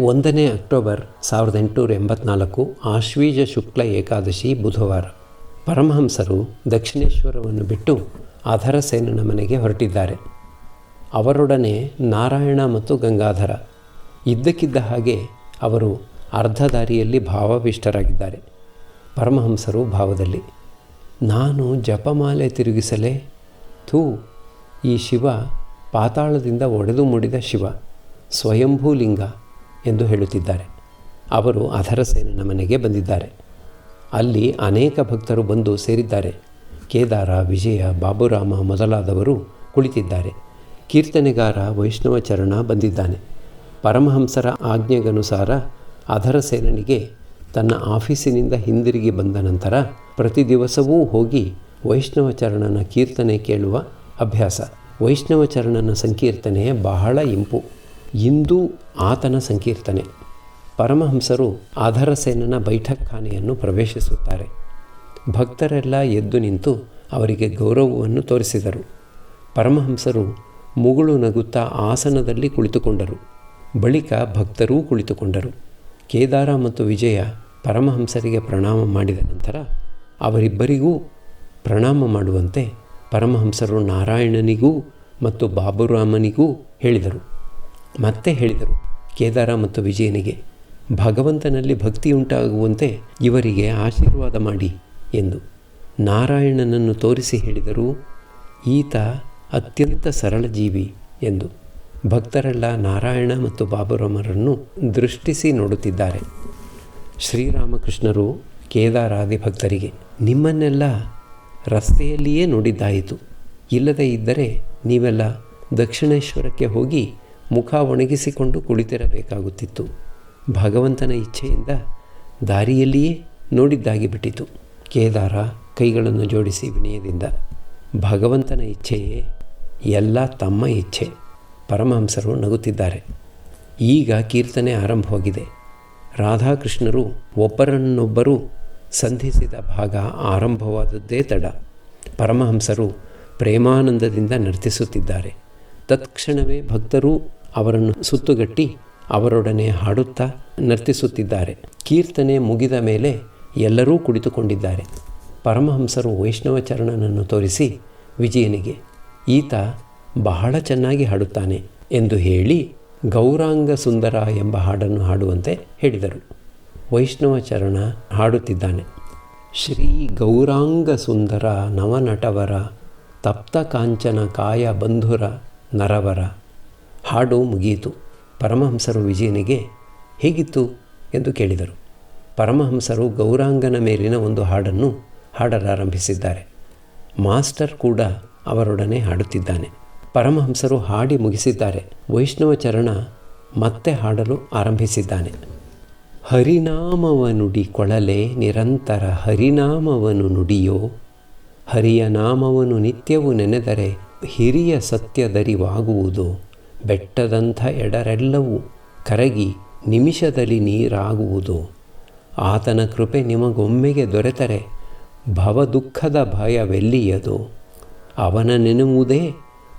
ಒಂದನೇ ಅಕ್ಟೋಬರ್ ಸಾವಿರದ ಎಂಟುನೂರ ಎಂಬತ್ನಾಲ್ಕು ಆಶ್ವೀಜ ಶುಕ್ಲ ಏಕಾದಶಿ ಬುಧವಾರ. ಪರಮಹಂಸರು ದಕ್ಷಿಣೇಶ್ವರವನ್ನು ಬಿಟ್ಟು ಅಧರಸೇನನ ಮನೆಗೆ ಹೊರಟಿದ್ದಾರೆ. ಅವರೊಡನೆ ನಾರಾಯಣ ಮತ್ತು ಗಂಗಾಧರ ಇದ್ದಕ್ಕಿದ್ದ ಹಾಗೆ ಅವರು ಅರ್ಧ ದಾರಿಯಲ್ಲಿ ಪರಮಹಂಸರು ಭಾವದಲ್ಲಿ, ನಾನು ಜಪಮಾಲೆ ತಿರುಗಿಸಲೇ? ಥೂ, ಈ ಶಿವ ಪಾತಾಳದಿಂದ ಒಡೆದು ಮುಡಿದ ಶಿವ, ಸ್ವಯಂಭೂಲಿಂಗ ಎಂದು ಹೇಳುತ್ತಿದ್ದಾರೆ. ಅವರು ಅಧರಸೇನನ ಮನೆಗೆ ಬಂದಿದ್ದಾರೆ. ಅಲ್ಲಿ ಅನೇಕ ಭಕ್ತರು ಬಂದು ಸೇರಿದ್ದಾರೆ. ಕೇದಾರ, ವಿಜಯ, ಬಾಬುರಾಮ ಮೊದಲಾದವರು ಕುಳಿತಿದ್ದಾರೆ. ಕೀರ್ತನೆಗಾರ ವೈಷ್ಣವಚರಣ ಬಂದಿದ್ದಾನೆ. ಪರಮಹಂಸರ ಆಜ್ಞೆಗನುಸಾರ ಅಧರಸೇನನಿಗೆ ತನ್ನ ಆಫೀಸಿನಿಂದ ಹಿಂದಿರುಗಿ ಬಂದ ನಂತರ ಪ್ರತಿ ದಿವಸವೂ ಹೋಗಿ ವೈಷ್ಣವಚರಣನ ಕೀರ್ತನೆ ಕೇಳುವ ಅಭ್ಯಾಸ. ವೈಷ್ಣವಚರಣನ ಸಂಕೀರ್ತನೆ ಬಹಳ ಇಂಪು. ಇಂದು ಆತನ ಸಂಕೀರ್ತನೆ. ಪರಮಹಂಸರು ಆಧರಸೇನನ ಬೈಠಕ್ಖಾನೆಯನ್ನು ಪ್ರವೇಶಿಸುತ್ತಾರೆ. ಭಕ್ತರೆಲ್ಲ ಎದ್ದು ನಿಂತು ಅವರಿಗೆ ಗೌರವವನ್ನು ತೋರಿಸಿದರು. ಪರಮಹಂಸರು ಮುಗುಳು ನಗುತ್ತಾ ಆಸನದಲ್ಲಿ ಕುಳಿತುಕೊಂಡರು. ಬಳಿಕ ಭಕ್ತರೂ ಕುಳಿತುಕೊಂಡರು. ಕೇದಾರ ಮತ್ತು ವಿಜಯ ಪರಮಹಂಸರಿಗೆ ಪ್ರಣಾಮ ಮಾಡಿದ ನಂತರ ಅವರಿಬ್ಬರಿಗೂ ಪ್ರಣಾಮ ಮಾಡುವಂತೆ ಪರಮಹಂಸರು ನಾರಾಯಣನಿಗೂ ಮತ್ತು ಬಾಬುರಾಮನಿಗೂ ಹೇಳಿದರು. ಮತ್ತೆ ಹೇಳಿದರು, ಕೇದಾರ ಮತ್ತು ವಿಜಯನಿಗೆ ಭಗವಂತನಲ್ಲಿ ಭಕ್ತಿಯುಂಟಾಗುವಂತೆ ಇವರಿಗೆ ಆಶೀರ್ವಾದ ಮಾಡಿ ಎಂದು ನಾರಾಯಣನನ್ನು ತೋರಿಸಿ ಹೇಳಿದರು, ಈತ ಅತ್ಯಂತ ಸರಳ ಜೀವಿ ಎಂದು ಭಕ್ತರೆಲ್ಲ ನಾರಾಯಣ ಮತ್ತು ಬಾಬುರಾಮರನ್ನು ದೃಷ್ಟಿಸಿ ನೋಡುತ್ತಿದ್ದಾರೆ. ಶ್ರೀರಾಮಕೃಷ್ಣರು ಕೇದಾರಾದಿ ಭಕ್ತರಿಗೆ, ನಿಮ್ಮನ್ನೆಲ್ಲ ರಸ್ತೆಯಲ್ಲಿಯೇ ನೋಡಿದ್ದಾಯಿತು. ಇಲ್ಲದೇ ಇದ್ದರೆ ನೀವೆಲ್ಲ ದಕ್ಷಿಣೇಶ್ವರಕ್ಕೆ ಹೋಗಿ ಮುಖ ಒಣಗಿಸಿಕೊಂಡು ಕುಳಿತಿರಬೇಕಾಗುತ್ತಿತ್ತು. ಭಗವಂತನ ಇಚ್ಛೆಯಿಂದ ದಾರಿಯಲ್ಲಿಯೇ ನೋಡಿದ್ದಾಗಿ ಬಿಟ್ಟಿತು. ಕೇದಾರ ಕೈಗಳನ್ನು ಜೋಡಿಸಿ ವಿನಯದಿಂದ, ಭಗವಂತನ ಇಚ್ಛೆಯೇ ಎಲ್ಲ ತಮ್ಮ ಇಚ್ಛೆ. ಪರಮಹಂಸರು ನಗುತ್ತಿದ್ದಾರೆ. ಈಗ ಕೀರ್ತನೆ ಆರಂಭವಾಗಿದೆ. ರಾಧಾಕೃಷ್ಣರು ಒಬ್ಬರನ್ನೊಬ್ಬರು ಸಂಧಿಸಿದ ಭಾಗ ಆರಂಭವಾದದ್ದೇ ತಡ. ಪರಮಹಂಸರು ಪ್ರೇಮಾನಂದದಿಂದ ನರ್ತಿಸುತ್ತಿದ್ದಾರೆ. ತತ್ಕ್ಷಣವೇ ಭಕ್ತರು ಅವರನ್ನು ಸುತ್ತುಗಟ್ಟಿ ಅವರೊಡನೆ ಹಾಡುತ್ತಾ ನರ್ತಿಸುತ್ತಿದ್ದಾರೆ. ಕೀರ್ತನೆ ಮುಗಿದ ಮೇಲೆ ಎಲ್ಲರೂ ಕುಳಿತುಕೊಂಡಿದ್ದಾರೆ. ಪರಮಹಂಸರು ವೈಷ್ಣವಚರಣನನ್ನು ತೋರಿಸಿ ವಿಜಯನಿಗೆ, ಈತ ಬಹಳ ಚೆನ್ನಾಗಿ ಹಾಡುತ್ತಾನೆ ಎಂದು ಹೇಳಿ ಗೌರಾಂಗ ಸುಂದರ ಎಂಬ ಹಾಡನ್ನು ಹಾಡುವಂತೆ ಹೇಳಿದರು. ವೈಷ್ಣವಚರಣ ಹಾಡುತ್ತಿದ್ದಾನೆ. ಶ್ರೀ ಗೌರಾಂಗ ಸುಂದರ ನವನಟವರ, ತಪ್ತ ಕಾಂಚನ ಕಾಯ ಬಂಧುರ ನರವರ ಹಾಡು ಮುಗಿಯಿತು. ಪರಮಹಂಸರು ವಿಜಯನಿಗೆ, ಹೇಗಿತ್ತು? ಎಂದು ಕೇಳಿದರು. ಪರಮಹಂಸರು ಗೌರಾಂಗನ ಮೇಲಿನ ಒಂದು ಹಾಡನ್ನು ಹಾಡಲಾರಂಭಿಸಿದ್ದಾರೆ ಮಾಸ್ಟರ್ ಕೂಡ ಅವರೊಡನೆ ಹಾಡುತ್ತಿದ್ದಾನೆ. ಪರಮಹಂಸರು ಹಾಡಿ ಮುಗಿಸಿದ್ದಾರೆ. ವೈಷ್ಣವಚರಣ ಮತ್ತೆ ಹಾಡಲು ಆರಂಭಿಸಿದ್ದಾನೆ. ಹರಿನಾಮವ ನುಡಿ ಕೊಳಲೆ ನಿರಂತರ ಹರಿನಾಮವನು ನುಡಿಯೋ, ಹರಿಯ ನಾಮವನು ನಿತ್ಯವೂ ನೆನೆದರೆ ಹಿರಿಯ ಸತ್ಯದರಿವಾಗುವುದು ಬೆಟ್ಟದಂಥ ಎಡರೆಲ್ಲವೂ ಕರಗಿ ನಿಮಿಷದಲ್ಲಿ ನೀರಾಗುವುದು. ಆತನ ಕೃಪೆ ನಿಮಗೊಮ್ಮೆಗೆ ದೊರೆತರೆ, ಭವದುಃಖದ ಭಯವೆಲ್ಲಿಯದು ಅವನ ನೆನುವುದೇ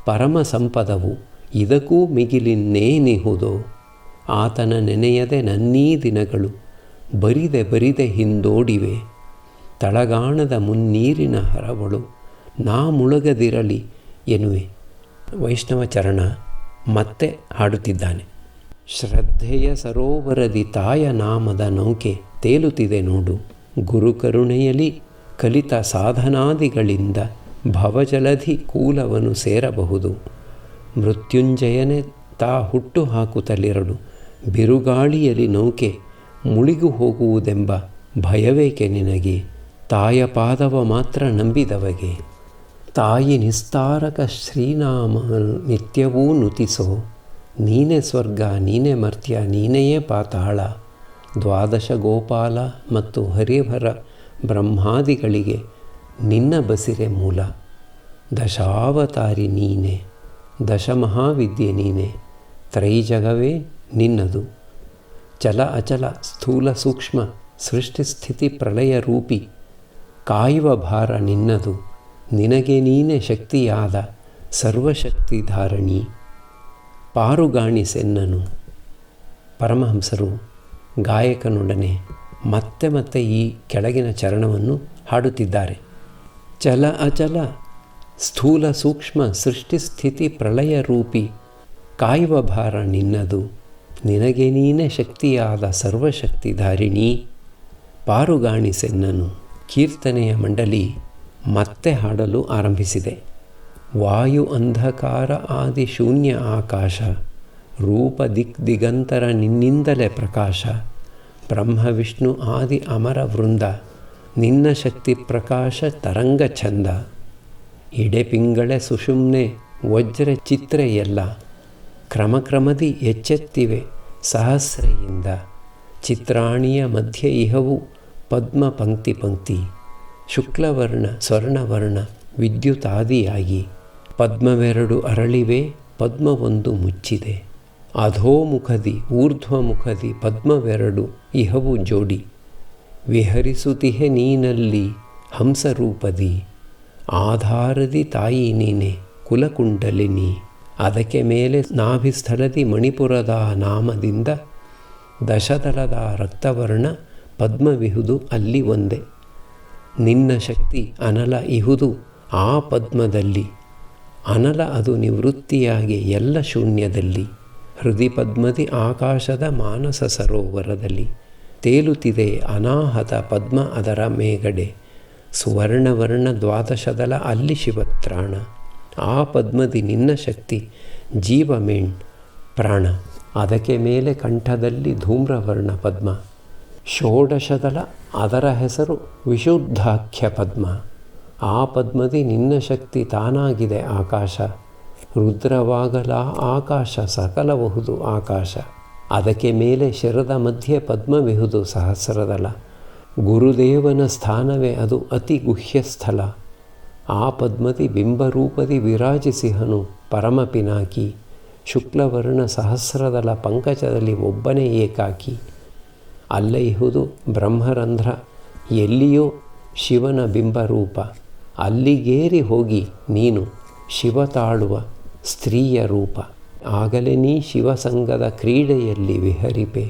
ಪರಮ ಸಂಪದವು, ಇದಕ್ಕೂ ಮಿಗಿಲಿನ್ನೇನಿಹುದು ಆತನ ನೆನೆಯದೆ ನನ್ನೀ ದಿನಗಳು ಬರಿದೆ ಬರಿದೆ ಹಿಂದೋಡಿವೆ. ತಳಗಾಣದ ಮುನ್ನೀರಿನ ಹರವಳು ನಾ ಮುಳುಗದಿರಲಿ ಎನ್ನುವೆ. ವೈಷ್ಣವ ಚರಣ. ಮತ್ತೆ ಹಾಡುತ್ತಿದ್ದಾನೆ. ಶ್ರದ್ಧೆಯ ಸರೋವರದಿ ತಾಯ ನಾಮದ ನೌಕೆ ತೇಲುತ್ತಿದೆ ನೋಡು. ಗುರುಕರುಣೆಯಲಿ ಕಲಿತ ಸಾಧನಾದಿಗಳಿಂದ ಭವಜಲಧಿ ಕೂಲವನ್ನು ಸೇರಬಹುದು. ಮೃತ್ಯುಂಜಯನೆ ತಾ ಹುಟ್ಟು ಹಾಕುತ್ತಲಿರಡು. ಬಿರುಗಾಳಿಯಲ್ಲಿ ನೌಕೆ ಮುಳಿಗು ಹೋಗುವುದೆಂಬ ಭಯವೇಕೆ ನಿನಗೆ? ತಾಯ ಪಾದವ ಮಾತ್ರ ನಂಬಿದವಗೆ. ತಾಯಿ ನಿಸ್ತಾರಕ ಶ್ರೀನಾಮ ನಿತ್ಯವೂ ನುತಿಸೋ. ನೀನೇ ಸ್ವರ್ಗ, ನೀನೇ ಮರ್ತ್ಯ, ನೀನೆಯೇ ಪಾತಾಳ. ದ್ವಾದಶ ಗೋಪಾಲ ಮತ್ತು ಹರಿಹರ ಬ್ರಹ್ಮಾದಿಗಳಿಗೆ ನಿನ್ನ ಬಸಿರೆ ಮೂಲ. ದಶಾವತಾರಿ ನೀನೆ, ದಶಮಹಾವಿದ್ಯೆ ನೀನೆ, ತ್ರೈಜಗವೇ ನಿನ್ನದು. ಚಲ ಅಚಲ ಸ್ಥೂಲ ಸೂಕ್ಷ್ಮ ಸೃಷ್ಟಿಸ್ಥಿತಿ ಪ್ರಳಯ ರೂಪಿ, ಕಾಯುವ ಭಾರ ನಿನ್ನದು. ನಿನಗೆ ನೀನೆ ಶಕ್ತಿಯಾದ ಸರ್ವಶಕ್ತಿಧಾರಣಿ ಪಾರುಗಾಣಿಸೆನ್ನನು ಪರಮಹಂಸರು, ಗಾಯಕನೊಡನೆ ಮತ್ತೆ ಮತ್ತೆ ಈ ಕೆಳಗಿನ ಚರಣವನ್ನು ಹಾಡುತ್ತಿದ್ದಾರೆ. ಚಲ ಅಚಲ, ಸ್ಥೂಲ ಸೂಕ್ಷ್ಮ ಸೃಷ್ಟಿಸ್ಥಿತಿ ಪ್ರಳಯ ರೂಪಿ, ಕಾಯುವ ಭಾರ ನಿನ್ನದು, ನಿನಗೆ ನೀನೇ ಶಕ್ತಿಯಾದ ಸರ್ವಶಕ್ತಿಧಾರಿಣಿ ಪಾರುಗಾಣಿಸೆನ್ನನು ಕೀರ್ತನೆಯ ಮಂಡಲಿ ಮತ್ತೆ ಹಾಡಲು ಆರಂಭಿಸಿದೆ. ವಾಯು ಅಂಧಕಾರ ಆದಿ ಶೂನ್ಯ ಆಕಾಶ, ರೂಪ ದಿಕ್ ದಿಗಂತರ ನಿನ್ನಿಂದಲೇ ಪ್ರಕಾಶ, ಬ್ರಹ್ಮ ವಿಷ್ಣು ಆದಿ ಅಮರ ವೃಂದ, ನಿನ್ನ ಶಕ್ತಿ ಪ್ರಕಾಶ ತರಂಗ ಚಂದ ಇಡೆಪಿಂಗಳೆ ಸುಷುಮ್ನೆ, ವಜ್ರ ಚಿತ್ರೆ ಎಲ್ಲ ಕ್ರಮಕ್ರಮದಿ ಎಚ್ಚೆತ್ತಿವೆ ಸಹಸ್ರೆಯಿಂದ. ಚಿತ್ರಾಣಿಯ ಮಧ್ಯೆ ಇಹವು ಪದ್ಮ ಪಂಕ್ತಿ ಪಂಕ್ತಿ. ಶುಕ್ಲವರ್ಣ, ಸ್ವರ್ಣವರ್ಣ ವಿದ್ಯುತಾದಿಯಾಗಿ ಪದ್ಮವೆರಡು ಅರಳಿವೆ, ಪದ್ಮವೊಂದು ಮುಚ್ಚಿದೆ. ಅಧೋಮುಖದಿ, ಊರ್ಧ್ವಮುಖದಿ ಪದ್ಮವೆರಡು ಇಹವು ಜೋಡಿ. ವಿಹರಿಸುತಿಹೆ ನೀನಲ್ಲಿ ಹಂಸರೂಪದಿ. ಆಧಾರದಿ ತಾಯಿ ನೀನೆ ಕುಲಕುಂಡಲಿನಿ ಅದಕ್ಕೆ ಮೇಲೆ ನಾಭಿಸ್ಥಳದಿ ಮಣಿಪುರದ ನಾಮದಿಂದ ದಶದಳದ ರಕ್ತವರ್ಣ ಪದ್ಮವಿಹುದು ಅಲ್ಲಿ ಒಂದೇ. ನಿನ್ನ ಶಕ್ತಿ ಅನಲ ಇಹುದು ಆ ಪದ್ಮದಲ್ಲಿ. ಅನಲ ಅದು ನಿವೃತ್ತಿಯಾಗಿ ಎಲ್ಲ ಶೂನ್ಯದಲ್ಲಿ. ಹೃದಯ ಪದ್ಮದಿ ಆಕಾಶದ ಮಾನಸ ಸರೋವರದಲ್ಲಿ. ತೇಲುತ್ತಿದೆ ಅನಾಹತ ಪದ್ಮ ಅದರ ಮೇಗಡೆ. ಸುವರ್ಣವರ್ಣ ದ್ವಾದಶದಲ ಅಲ್ಲಿ ಶಿವತ್ರಾಣ. ಆ ಪದ್ಮದಿ ನಿನ್ನ ಶಕ್ತಿ ಜೀವ ಮೇಣ್ ಪ್ರಾಣ. ಅದಕ್ಕೆ ಮೇಲೆ ಕಂಠದಲ್ಲಿ ಧೂಮ್ರವರ್ಣ ಪದ್ಮ. ಷೋಡಶದಲ ಅದರ ಹೆಸರು ವಿಶುದ್ಧಾಖ್ಯ ಪದ್ಮ. ಆ ಪದ್ಮದಿ ನಿನ್ನ ಶಕ್ತಿ ತಾನಾಗಿದೆ ಆಕಾಶ. ರುದ್ರವಾಗಲ ಆಕಾಶ, ಸಕಲಬಹುದು ಆಕಾಶ. ಅದಕ್ಕೆ ಮೇಲೆ ಶರದ ಮಧ್ಯೆ ಪದ್ಮವಿಹುದು ಸಹಸ್ರದಲ ಗುರುದೇವನ ಸ್ಥಾನವೇ ಅದು ಅತಿ ಗುಹ್ಯ ಸ್ಥಳ ಆ ಪದ್ಮದಿ ಬಿಂಬರೂಪದಿ ವಿರಾಜಿಸಿಹನು ಪರಮ ಪಿನಾಕಿ ಶುಕ್ಲವರ್ಣ ಸಹಸ್ರದಲ ಪಂಕಜದಲ್ಲಿ ಒಬ್ಬನೇ ಏಕಾಕಿ. ಅಲ್ಲೈಹುದು ಬ್ರಹ್ಮರಂಧ್ರ, ಎಲ್ಲಿಯೋ ಶಿವನ ಬಿಂಬರೂಪ ಅಲ್ಲಿಗೇರಿ ಹೋಗಿ ನೀನು ಶಿವ ತಾಳುವ ಸ್ತ್ರೀಯ ರೂಪ. ಆಗಲೇ ನೀ ಶಿವಸಂಗದ ಕ್ರೀಡೆಯಲ್ಲಿ ವಿಹರಿಪೆ.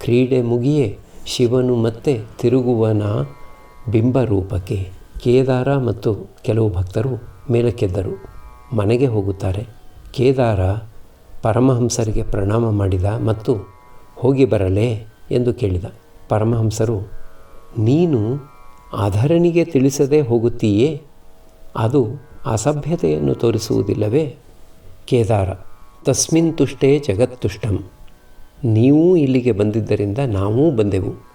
ಕ್ರೀಡೆ ಮುಗಿಯೇ ಶಿವನು ಮತ್ತೆ ತಿರುಗುವನ ಬಿಂಬರೂಪಕ್ಕೆ ಕೇದಾರ ಮತ್ತು ಕೆಲವು ಭಕ್ತರು ಮೇಲಕ್ಕೆದ್ದರು. ಮನೆಗೆ ಹೋಗುತ್ತಾರೆ. ಕೇದಾರ ಪರಮಹಂಸರಿಗೆ ಪ್ರಣಾಮ ಮಾಡಿದ ಮತ್ತು ಹೋಗಿ ಬರಲೇ ಎಂದು ಕೇಳಿದ. ಪರಮಹಂಸರು, ನೀನು ಆಧರಣಿಗೆ ತಿಳಿಸದೆ ಹೋಗುತ್ತೀಯೇ? ಅದು ಅಸಭ್ಯತೆಯನ್ನು ತೋರಿಸುವುದಿಲ್ಲವೇ? ಕೇದಾರ, ತಸ್ಮಿನ್ ತುಷ್ಟೇ ಜಗತ್ತುಷ್ಟಂ. ನೀವೂ ಇಲ್ಲಿಗೆ ಬಂದಿದ್ದರಿಂದ ನಾವೂ ಬಂದೆವು.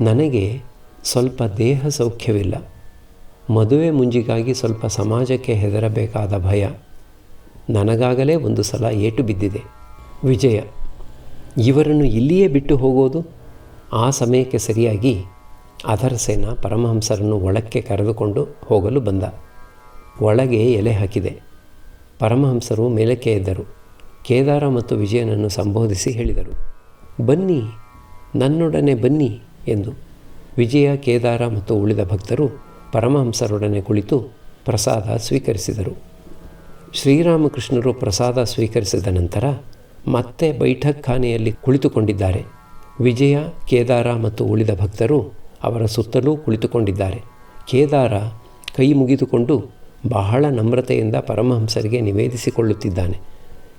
ನನಗೆ ಸ್ವಲ್ಪ ದೇಹ ಸೌಖ್ಯವಿಲ್ಲ. ಮದುವೆ ಮುಂಜಿಗಾಗಿ ಸ್ವಲ್ಪ ಸಮಾಜಕ್ಕೆ ಹೆದರಬೇಕಾದ ಭಯ. ನನಗಾಗಲೇ ಒಂದು ಸಲ ಏಟು ಬಿದ್ದಿದೆ. ವಿಜಯ ಇವರನ್ನು ಇಲ್ಲಿಯೇ ಬಿಟ್ಟು ಹೋಗೋದು? ಆ ಸಮಯಕ್ಕೆ ಸರಿಯಾಗಿ ಅಧರಸೇನ ಪರಮಹಂಸರನ್ನು ಒಳಕ್ಕೆ ಕರೆದುಕೊಂಡು ಹೋಗಲು ಬಂದ. ಒಳಗೆ ಎಲೆ ಹಾಕಿದೆ. ಪರಮಹಂಸರು ಮೇಲಕ್ಕೆ ಎದ್ದರು. ಕೇದಾರ ಮತ್ತು ವಿಜಯನನ್ನು ಸಂಬೋಧಿಸಿ ಹೇಳಿದರು, ಬನ್ನಿ, ನನ್ನೊಡನೆ ಬನ್ನಿ ಎಂದು. ವಿಜಯ, ಕೇದಾರ ಮತ್ತು ಉಳಿದ ಭಕ್ತರು ಪರಮಹಂಸರೊಡನೆ ಕುಳಿತು ಪ್ರಸಾದ ಸ್ವೀಕರಿಸಿದರು. ಶ್ರೀರಾಮಕೃಷ್ಣರು ಪ್ರಸಾದ ಸ್ವೀಕರಿಸಿದ ನಂತರ ಮತ್ತೆ ಬೈಠಕ್ ಖಾನೆಯಲ್ಲಿ ಕುಳಿತುಕೊಂಡಿದ್ದಾರೆ. ವಿಜಯ, ಕೇದಾರ ಮತ್ತು ಉಳಿದ ಭಕ್ತರು ಅವರ ಸುತ್ತಲೂ ಕುಳಿತುಕೊಂಡಿದ್ದಾರೆ. ಕೇದಾರ ಕೈ ಮುಗಿದುಕೊಂಡು ಬಹಳ ನಮ್ರತೆಯಿಂದ ಪರಮಹಂಸರಿಗೆ ನಿವೇದಿಸಿಕೊಳ್ಳುತ್ತಿದ್ದಾನೆ.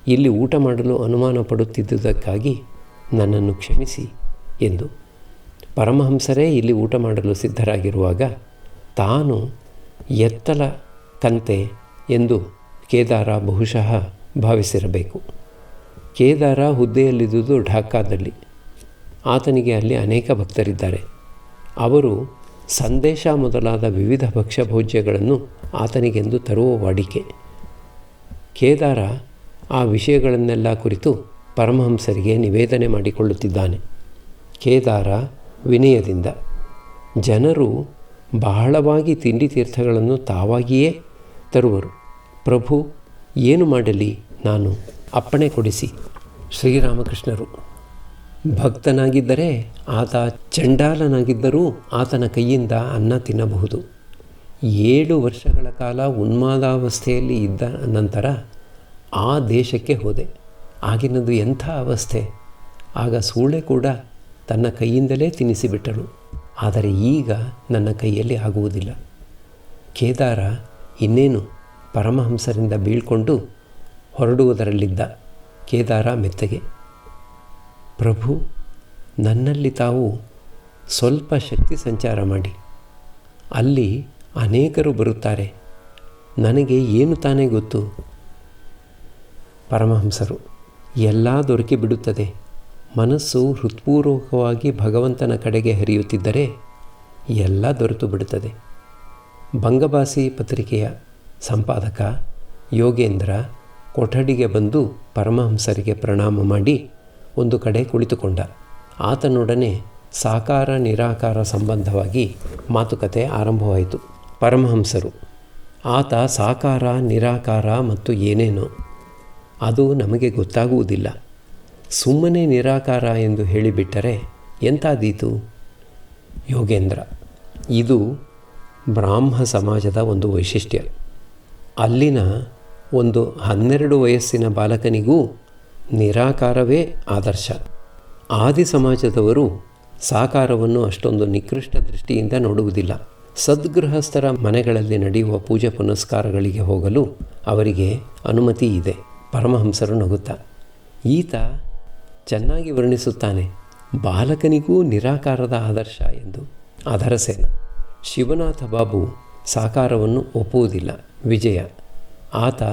ಇಲ್ಲಿ ಊಟ ಮಾಡಲು ಅನುಮಾನ ಪಡುತ್ತಿದ್ದುದಕ್ಕಾಗಿ ನನ್ನನ್ನು ಕ್ಷಮಿಸಿ ಎಂದು. ಪರಮಹಂಸರೇ ಇಲ್ಲಿ ಊಟ ಮಾಡಲು ಸಿದ್ಧರಾಗಿರುವಾಗ ತಾನು ಎತ್ತಲ ಕಂತೆ ಎಂದು ಕೇದಾರ ಬಹುಶಃ ಭಾವಿಸಿರಬೇಕು. ಕೇದಾರ ಹುದ್ದೆಯಲ್ಲಿದ್ದುದು ಢಾಕಾದಲ್ಲಿ. ಆತನಿಗೆ ಅಲ್ಲಿ ಅನೇಕ ಭಕ್ತರಿದ್ದಾರೆ. ಅವರು ಸಂದೇಶ ಮೊದಲಾದ ವಿವಿಧ ಭಕ್ಷ್ಯಭೋಜ್ಯಗಳನ್ನು ಆತನಿಗೆಂದು ತರುವ ವಾಡಿಕೆ. ಕೇದಾರ ಆ ವಿಷಯಗಳನ್ನೆಲ್ಲ ಕುರಿತು ಪರಮಹಂಸರಿಗೆ ನಿವೇದನೆ ಮಾಡಿಕೊಳ್ಳುತ್ತಿದ್ದಾನೆ. ಕೇದಾರ ವಿನಯದಿಂದ, ಜನರು ಬಹಳವಾಗಿ ತಿಂಡಿ ತೀರ್ಥಗಳನ್ನು ತಾವಾಗಿಯೇ ತರುವರು. ಪ್ರಭು, ಏನು ಮಾಡಲಿ ನಾನು? ಅಪ್ಪಣೆ ಕೊಡಿಸಿ. ಶ್ರೀರಾಮಕೃಷ್ಣರು. ಭಕ್ತನಾಗಿದ್ದರೆ ಆತ ಚಂಡಾಲನಾಗಿದ್ದರೂ ಆತನ ಕೈಯಿಂದ ಅನ್ನ ತಿನ್ನಬಹುದು. ಏಳು ವರ್ಷಗಳ ಕಾಲ ಉನ್ಮಾದಾವಸ್ಥೆಯಲ್ಲಿ ಇದ್ದ ನಂತರ ಆ ದೇಶಕ್ಕೆ ಹೋದೆ. ಆಗಿನದು ಎಂಥ ಅವಸ್ಥೆ? ಆಗ ಸೂಳೆ ಕೂಡ ತನ್ನ ಕೈಯಿಂದಲೇ ತಿನ್ನಿಸಿಬಿಟ್ಟಳು. ಆದರೆ ಈಗ ನನ್ನ ಕೈಯಲ್ಲಿ ಆಗುವುದಿಲ್ಲ. ಕೇದಾರ ಇನ್ನೇನು ಪರಮಹಂಸರಿಂದ ಬೀಳ್ಕೊಂಡು ಹೊರಡುವುದರಲ್ಲಿದ್ದ ಕೇದಾರ ಮೆತ್ತಗೆ ಪ್ರಭು, ನನ್ನಲ್ಲಿ ತಾವು ಸ್ವಲ್ಪ ಶಕ್ತಿ ಸಂಚಾರ ಮಾಡಿ. ಅಲ್ಲಿ ಅನೇಕರು ಬರುತ್ತಾರೆ. ನನಗೆ ಏನು ತಾನೇ ಗೊತ್ತು? ಪರಮಹಂಸರು, ಎಲ್ಲ ದೊರಕಿ ಬಿಡುತ್ತದೆ. ಮನಸ್ಸು ಹೃತ್ಪೂರ್ವಕವಾಗಿ ಭಗವಂತನ ಕಡೆಗೆ ಹರಿಯುತ್ತಿದ್ದರೆ ಎಲ್ಲ ದೊರೆತು ಬಿಡುತ್ತದೆ. ಬಂಗಬಾಸಿ ಪತ್ರಿಕೆಯ ಸಂಪಾದಕ ಯೋಗೇಂದ್ರ ಕೊಠಡಿಗೆ ಬಂದು ಪರಮಹಂಸರಿಗೆ ಪ್ರಣಾಮ ಮಾಡಿ ಒಂದು ಕಡೆ ಕುಳಿತುಕೊಂಡ. ಆತನೊಡನೆ ಸಾಕಾರ ನಿರಾಕಾರ ಸಂಬಂಧವಾಗಿ ಮಾತುಕತೆ ಆರಂಭವಾಯಿತು. ಪರಮಹಂಸರು, ಆತ ಸಾಕಾರ, ನಿರಾಕಾರ ಮತ್ತು ಏನೇನೋ, ಅದು ನಮಗೆ ಗೊತ್ತಾಗುವುದಿಲ್ಲ. ಸುಮ್ಮನೆ ನಿರಾಕಾರ ಎಂದು ಹೇಳಿಬಿಟ್ಟರೆ ಎಂತಾದೀತು? ಯೋಗೇಂದ್ರ, ಇದು ಬ್ರಾಹ್ಮ ಸಮಾಜದ ಒಂದು ವೈಶಿಷ್ಟ್ಯ. ಅಲ್ಲಿನ ಒಂದು ಹನ್ನೆರಡು ವಯಸ್ಸಿನ ಬಾಲಕನಿಗೂ ನಿರಾಕಾರವೇ ಆದರ್ಶ. ಆದಿ ಸಮಾಜದವರು ಸಾಕಾರವನ್ನು ಅಷ್ಟೊಂದು ನಿಕೃಷ್ಟ ದೃಷ್ಟಿಯಿಂದ ನೋಡುವುದಿಲ್ಲ. ಸದ್ಗೃಹಸ್ಥರ ಮನೆಗಳಲ್ಲಿ ನಡೆಯುವ ಪೂಜೆ ಪುನಸ್ಕಾರಗಳಿಗೆ ಹೋಗಲು ಅವರಿಗೆ ಅನುಮತಿ ಇದೆ. ಪರಮಹಂಸರು ನಗುತ್ತಾ. ಈತ ಚೆನ್ನಾಗಿ ವರ್ಣಿಸುತ್ತಾನೆ. ಬಾಲಕನಿಗೂ ನಿರಾಕಾರದ ಆದರ್ಶ ಎಂದು ಅದರಸೇನ ಶಿವನಾಥ ಬಾಬು ಸಾಕಾರವನ್ನು ಒಪ್ಪುವುದಿಲ್ಲ. ವಿಜಯ. ಆತ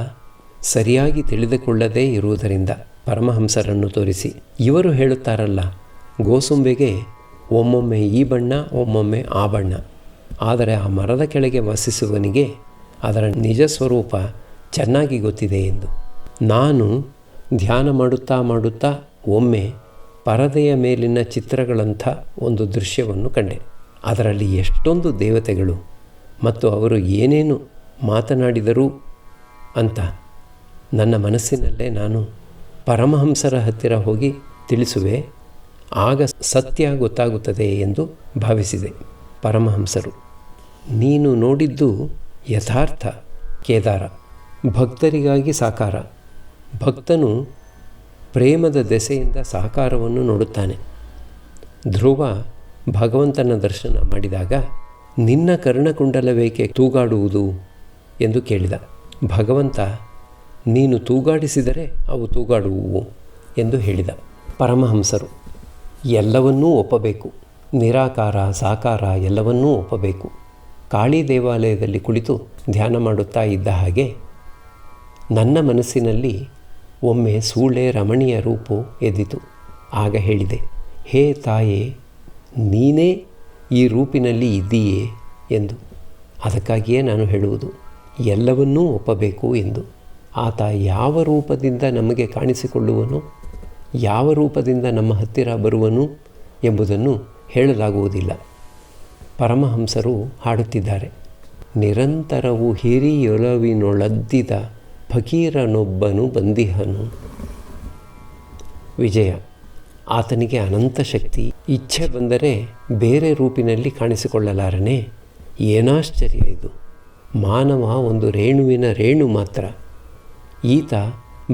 ಸರಿಯಾಗಿ ತಿಳಿದುಕೊಳ್ಳದೇ ಇರುವುದರಿಂದ ಪರಮಹಂಸರನ್ನು ತೋರಿಸಿ, ಇವರು ಹೇಳುತ್ತಾರಲ್ಲ, ಗೋಸುಂಬೆಗೆ ಒಮ್ಮೊಮ್ಮೆ ಈ ಬಣ್ಣ, ಒಮ್ಮೊಮ್ಮೆ ಆ ಬಣ್ಣ. ಆದರೆ ಆ ಮರದ ಕೆಳಗೆ ವಾಸಿಸುವವನಿಗೆ ಅದರ ನಿಜ ಸ್ವರೂಪ ಚೆನ್ನಾಗಿ ಗೊತ್ತಿದೆ ಎಂದು. ನಾನು ಧ್ಯಾನ ಮಾಡುತ್ತಾ ಮಾಡುತ್ತಾ ಒಮ್ಮೆ ಪರದೆಯ ಮೇಲಿನ ಚಿತ್ರಗಳಂಥ ಒಂದು ದೃಶ್ಯವನ್ನು ಕಂಡೆ. ಅದರಲ್ಲಿ ಎಷ್ಟೊಂದು ದೇವತೆಗಳು ಮತ್ತು ಅವರು ಏನೇನು ಮಾತನಾಡಿದರು ಅಂತ ನನ್ನ ಮನಸ್ಸಿನಲ್ಲೇ ನಾನು ಪರಮಹಂಸರ ಹತ್ತಿರ ಹೋಗಿ ತಿಳಿಸುವೆ. ಆಗ ಸತ್ಯ ಗೊತ್ತಾಗುತ್ತದೆ ಎಂದು ಭಾವಿಸಿದೆ ಪರಮಹಂಸರು. ನೀನು ನೋಡಿದ್ದು ಯಥಾರ್ಥ ಕೇದಾರ, ಭಕ್ತರಿಗಾಗಿ ಸಾಕಾರ. ಭಕ್ತನು ಪ್ರೇಮದ ದೆಸೆಯಿಂದ ಸಾಕಾರವನ್ನು ನೋಡುತ್ತಾನೆ. ಧ್ರುವ ಭಗವಂತನ ದರ್ಶನ ಮಾಡಿದಾಗ ನಿನ್ನ ಕರ್ಣಕುಂಡಲವೇಕೆ ತೂಗಾಡುವುದು? ಎಂದು ಕೇಳಿದ. ಭಗವಂತ, ನೀನು ತೂಗಾಡಿಸಿದರೆ ಅವು ತೂಗಾಡುವುವು ಎಂದು ಹೇಳಿದ ಪರಮಹಂಸರು. ಎಲ್ಲವನ್ನೂ ಒಪ್ಪಬೇಕು. ನಿರಾಕಾರ, ಸಾಕಾರ ಎಲ್ಲವನ್ನೂ ಒಪ್ಪಬೇಕು. ಕಾಳಿ ದೇವಾಲಯದಲ್ಲಿ ಕುಳಿತು ಧ್ಯಾನ ಮಾಡುತ್ತಾ ಇದ್ದ ಹಾಗೆ ನನ್ನ ಮನಸ್ಸಿನಲ್ಲಿ ಒಮ್ಮೆ ಸೂಳೆ ರಮಣೀಯ ರೂಪು ಎದ್ದಿತು. ಆಗ ಹೇಳಿದೆ, ಹೇ ತಾಯೇ, ನೀನೇ ಈ ರೂಪಿನಲ್ಲಿ ಇದ್ದೀಯೇ? ಎಂದು. ಅದಕ್ಕಾಗಿಯೇ ನಾನು ಹೇಳುವುದು ಎಲ್ಲವನ್ನೂ ಒಪ್ಪಬೇಕು ಎಂದು. ಆತ ಯಾವ ರೂಪದಿಂದ ನಮಗೆ ಕಾಣಿಸಿಕೊಳ್ಳುವನು, ಯಾವ ರೂಪದಿಂದ ನಮ್ಮ ಹತ್ತಿರ ಬರುವನು ಎಂಬುದನ್ನು ಹೇಳಲಾಗುವುದಿಲ್ಲ. ಪರಮಹಂಸರು ಹಾಡುತ್ತಿದ್ದಾರೆ, ನಿರಂತರವು ಹಿರಿಯೊಲವಿನೊಳದ್ದಿದ ಫಕೀರನೊಬ್ಬನು ಬಂದಿಹನು. ವಿಜಯ, ಆತನಿಗೆ ಅನಂತ ಶಕ್ತಿ, ಇಚ್ಛೆ ಬಂದರೆ ಬೇರೆ ರೂಪಿನಲ್ಲಿ ಕಾಣಿಸಿಕೊಳ್ಳಲಾರನೆ? ಏನಾಶ್ಚರ್ಯ ಇದು. ಮಾನವ ಒಂದು ರೇಣುವಿನ ರೇಣು ಮಾತ್ರ. ಈತ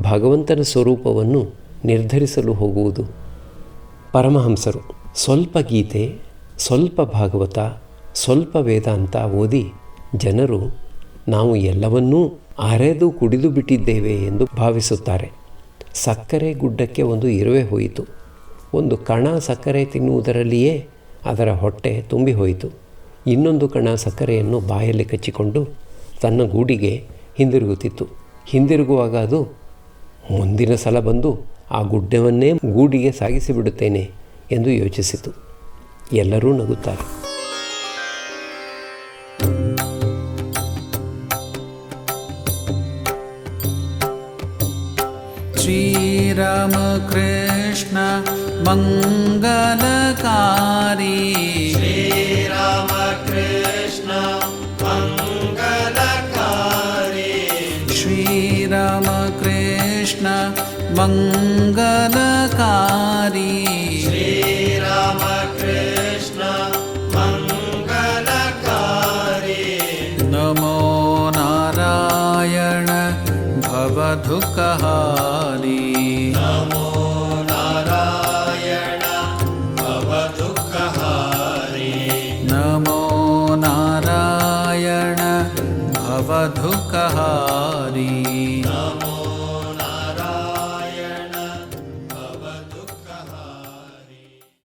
ಭಗವಂತನ ಸ್ವರೂಪವನ್ನು ನಿರ್ಧರಿಸಲು ಹೋಗುವುದು. ಪರಮಹಂಸರು ಸ್ವಲ್ಪ ಗೀತೆ, ಸ್ವಲ್ಪ ಭಾಗವತ, ಸ್ವಲ್ಪ ವೇದಾಂತ ಓದಿ ಜನರು ನಾವು ಎಲ್ಲವನ್ನೂ ಅರೆದು ಕುಡಿದು ಬಿಟ್ಟಿದ್ದೇವೆ ಎಂದು ಭಾವಿಸುತ್ತಾರೆ. ಸಕ್ಕರೆ ಗುಡ್ಡಕ್ಕೆ ಒಂದು ಇರುವೆ ಹೋಯಿತು. ಒಂದು ಕಣ ಸಕ್ಕರೆ ತಿನ್ನುವುದರಲ್ಲಿಯೇ ಅದರ ಹೊಟ್ಟೆ ತುಂಬಿ ಹೋಯಿತು. ಇನ್ನೊಂದು ಕಣ ಸಕ್ಕರೆಯನ್ನು ಬಾಯಲ್ಲಿ ಕಚ್ಚಿಕೊಂಡು ತನ್ನ ಗೂಡಿಗೆ ಹಿಂದಿರುಗುತ್ತಿತ್ತು ಹಿಂದಿರುಗುವಾಗ ಅದು ಮುಂದಿನ ಸಲ ಬಂದು ಆ ಗುಡ್ಡವನ್ನೇ ಗೂಡಿಗೆ ಸಾಗಿಸಿಬಿಡುತ್ತೇನೆ ಎಂದು ಯೋಚಿಸಿತು ಎಲ್ಲರೂ ನಗುತ್ತಾರೆ श्रीरामकृष्ण मङ्गलकारी श्रीरामकृष्ण मङ्गलकारी श्रीरामकृष्ण मङ्गलकारी। श्रीरामकृष्ण मङ्गलकारी। नमो नारायण भवधुकहारी